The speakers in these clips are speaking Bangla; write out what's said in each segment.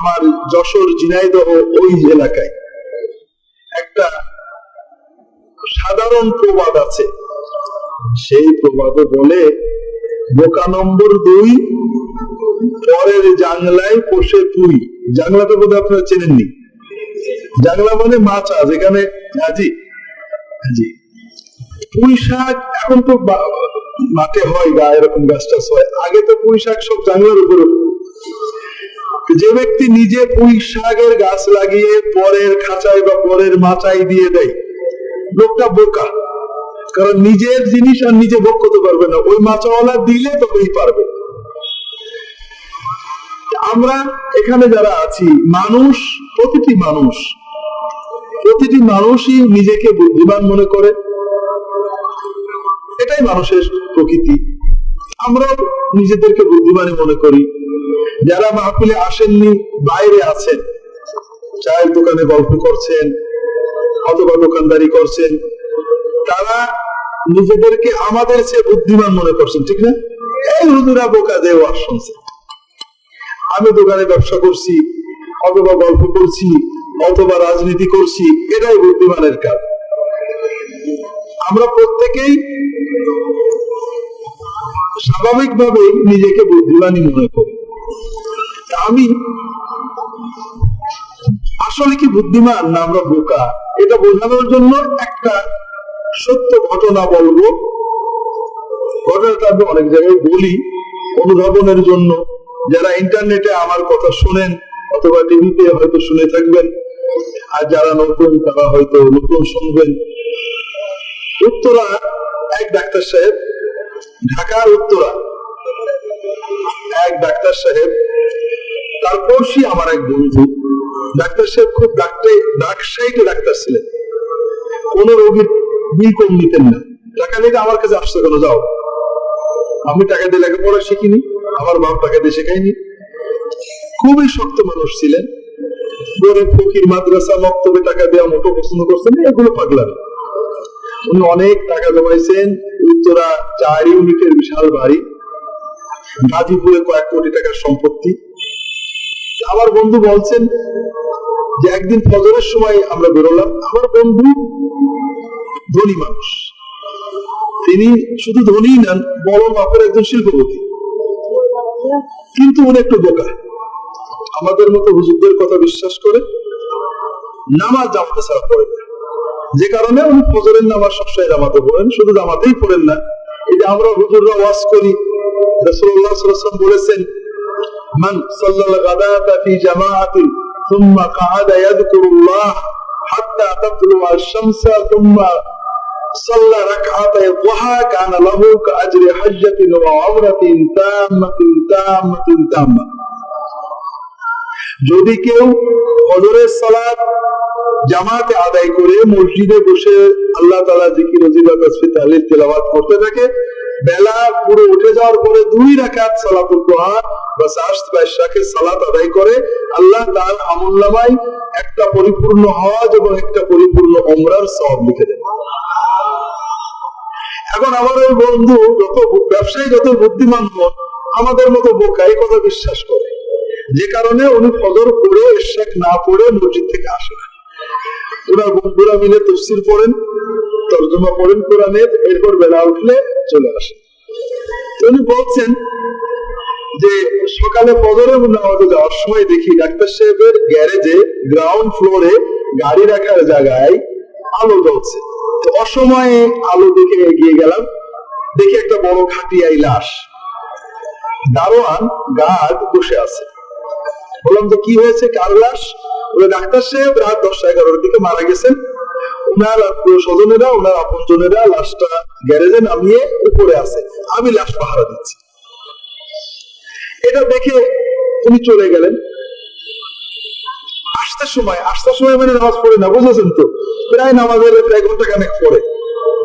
আমার যশোর ঝিনাইদহ ওই এলাকায়। একটা সাধারণ প্রবাদ আছে। সেই প্রবাদে বলে, বোকা নম্বর দুই, পরের জাংলায় পোষে পুই জাংলাটা বোধহয় আপনারা চেনেননি। জাংলা মানে মাচা যেখানে হাজি। হাজি। পুঁই শাক এখন তো বা- মাঠে হয় গা এরকম গাছ টাছ হয়। আগে তো পুঁই শাক সব জাংলার উপরে যে ব্যক্তি নিজে পুঁই শাকের গাছ লাগিয়ে পরের খাঁচায় বা পরের মাচায় দিয়ে দেয়, লোকটা বোকা। কারণ নিজের জিনিস আর নিজে ভোগ করতে পারবে না। ওই মাচাওয়ালা দিলে তবেই পারবে। আমরা এখানে যারা আছি, মানুষ, প্রতিটি মানুষ, প্রতিটি মানুষই নিজেকে বুদ্ধিমান মনে করে। এটাই মানুষের প্রকৃতি। আমরা নিজেদেরকে বুদ্ধিমানই মনে করি। যারা মাহফিলে আসেননি, বাইরে আছেন। চায়ের দোকানে গল্প করছেন, অথবা দোকানদারি করছেন, তারা নিজেদেরকে আমাদের চেয়ে বুদ্ধিমান মনে করছেন, ঠিক না? এই হুজুরা বোকা দেও আর শুনছে। আমি দোকানে ব্যবসা করছি, অথবা গল্প করছি, অথবা রাজনীতি করছি, এটাই বুদ্ধিমানের কাজ। আমরা প্রত্যেকেই স্বাভাবিকভাবেই নিজেকে বুদ্ধিমানই মনে করি। আমি আসলে কি বুদ্ধিমান না আমরা বোকা? এটা বোঝানোর জন্য একটা সত্য ঘটনা বলব। ঘটনাটা আমি অনেক জায়গায় বলি অনুধাবনের জন্য। যারা ইন্টারনেটে আমার কথা শুনেন অথবা টিভিতে হয়তো শুনে থাকবেন, আর যারা নতুন তারা হয়তো নতুন শুনবেন। উত্তরা, এক ডাক্তার সাহেব, ঢাকার উত্তরা। ডাক্তার সাহেব তার পড়শি আমার এক বন্ধু। ডাক্তার সাহেব খুব ডাক্তার ডাক সাইটে ডাক্তার ছিলেন। কোন রোগীর বিল কম নিতেন না। টাকা নিতে আমার কাছে আসতে কেন? যাও। আমি টাকা দিয়ে লেখাপড়া শিখিনি, আমার বাপ টাকা দিয়ে শেখায়নি। খুবই শক্ত মানুষ ছিলেন। গরিব ফকির, মাদ্রাসা, মক্তবে টাকা দেওয়া মোটো পছন্দ করছেন এগুলো পাগলামি। উনি অনেক টাকা জমাইছেন, উত্তরা চার ইউনিটের বিশাল বাড়ি। গাজীপুরে কয়েক কোটি টাকার সম্পত্তি। আমার বন্ধু বলছেন যে একদিন ফজরের সময় আমরা বেরোলাম। আমার বন্ধু ধনী মানুষ। তিনি শুধু ধনী নন, বড় মাপের একজন শিল্পপতি। কিন্তু উনি একটু বোকা। আমাদের মতো হুজুরদের কথা বিশ্বাস করে নামাজ জামাতে ছাড়া পড়ে না। যে কারণে উনি ফজরের নামাজ সবসময় জামাতে পড়েন, শুধু জামাতেই পড়েন না। এই যে আমরা হুজুররা ওয়াজ করি রাসূলুল্লাহ সাল্লাল্লাহু আলাইহি ওয়াসাল্লাম বলেছেন من صلى الغداة في جماعة ثم قعد يذكر الله حتى تطلع الشمس ثم صلى ركعتي الضحى كان له كأجر حجة وعمرة تامة تامة تامة যদি কেউ ফজরের সালাত জামাতে আদায় করে মসজিদে বসে আল্লাহ তালা জিকির রজিবা তসফি তাহলিল তেলাওয়াত করতে থাকে বেলা পুরো উঠে যাওয়ার পরে দুই রাকাত সালাতুল দোহা বা সাস্ত বাইশ রাখে সালাত আদায় করে আল্লাহ তার আমুল্লামাই একটা পরিপূর্ণ হজ এবং একটা পরিপূর্ণ ওমরার সব লিখে দেন। এখন আমার ওই বন্ধু যত ব্যবসায়ী যত বুদ্ধিমান হন আমাদের মতো বোকা এই কথা বিশ্বাস করে। যে কারণে উনি ফজর পড়ে ইশাক না পড়ে মসজিদ থেকে আসে না ওনার বন্ধুরা মিলে তফসিল পড়েন। তর্জমা পড়েন কোরআনের, এরপর বেলা উঠলে চলে আসেন তো উনি বলছেন যে সকালে ফজরে নামাজে যাওয়ার সময় দেখি ডাক্তার সাহেবের গ্যারেজে গ্রাউন্ড ফ্লোরে গাড়ি রাখার জায়গায় আলো জ্বলছে। তো অসময়ে আলো দেখে এগিয়ে গেলাম, দেখি একটা বড় খাটিয়াই লাশ দারোয়ান গার্ড বসে আছে। বললাম যে, কি হয়েছে? কার লাশ? ডাক্তার সাহেব রাত দশটা এগারোটার দিকে মারা গেছেন। ওনার আত্মীয় স্বজনেরা ওনার আপনজনেরা লাশটা গ্যারেজে নামিয়ে উপরে আছে। আমি লাশ পাহারা দিচ্ছি। এটা দেখে উনি চলে গেলেন। আসতে সময় আসতে সময় মানে নামাজ পড়ে না, বুঝেছেন তো? প্রায় নামাজের প্রায় ঘণ্টা খানেক পরে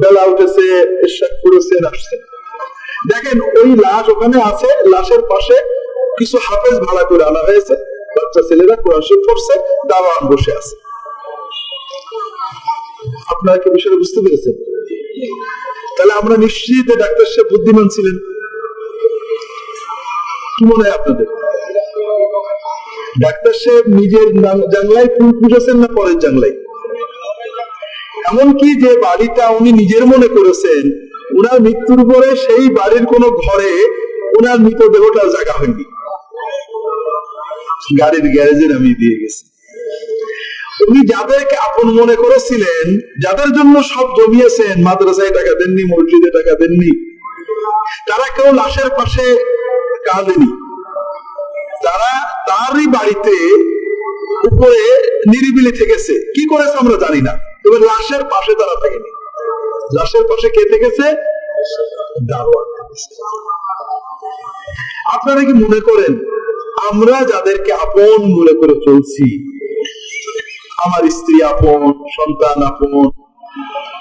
বেলা উঠেছে ইশাক পড়েছেন আসছেন দেখেন, ওই লাশ ওখানে আছে, লাশের পাশে কিছু হাফেজ ভাড়া করে আনা হয়েছে। বাচ্চা ছেলেরা কোরআন শরীফ পড়ছে, দাওয়ান বসে আছে। আপনারা কি বিষয়টা বুঝতে পেরেছেন তাহলে আমরা নিশ্চিত ডাক্তার সাহেব বুদ্ধিমান ছিলেন। কি মনে হয় আপনাদের? ডাক্তার সাহেব নিজের জানলায় ফুল পুষেছেন না পরের জানলায়? এমনকি যে বাড়িটা উনি নিজের মনে করেছেন, উনার মৃত্যুর পরে সেই বাড়ির কোনো ঘরে উনার মৃতদেহটা জায়গা হয়নি। গাড়ির গ্যারেজে নামিয়ে দিয়ে গেছে। উনি যাদেরকে আপন মনে করেছিলেন, যাদের জন্য সব জমিয়েছেন, মাদ্রাসায় টাকা দেননি, মসজিদে টাকা দেননি, তারা কেউ লাশের পাশে কাঁদেনি। তারা তারই বাড়িতে উপরে নিরিবিলি থেকেছে। কি করেছে আমরা জানি না, তবে লাশের পাশে তারা থাকেনি। লাশের পাশে কে থেকেছে। আপনারা কি মনে করেন, আমরা যাদেরকে আপন মনে করে চলছি আমার স্ত্রী আপন, সন্তান আপন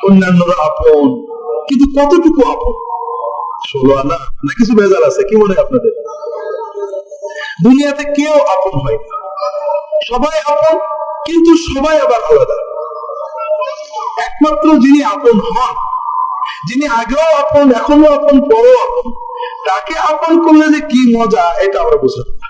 অন্যান্যরা আপন, কিন্তু কতটুকু আপন? ষোলো আনা, না কিছু ভেজাল আছে? কি মনে আপনাদের? দুনিয়াতে কেউ আপন হয় না। সবাই আপন, কিন্তু সবাই আবার আলাদা। একমাত্র যিনি আপন হন, যিনি আগেও আপন, এখনও আপন, পরও আপন, তাকে আপন করলে যে কি মজা, এটা আমরা বুঝলাম না।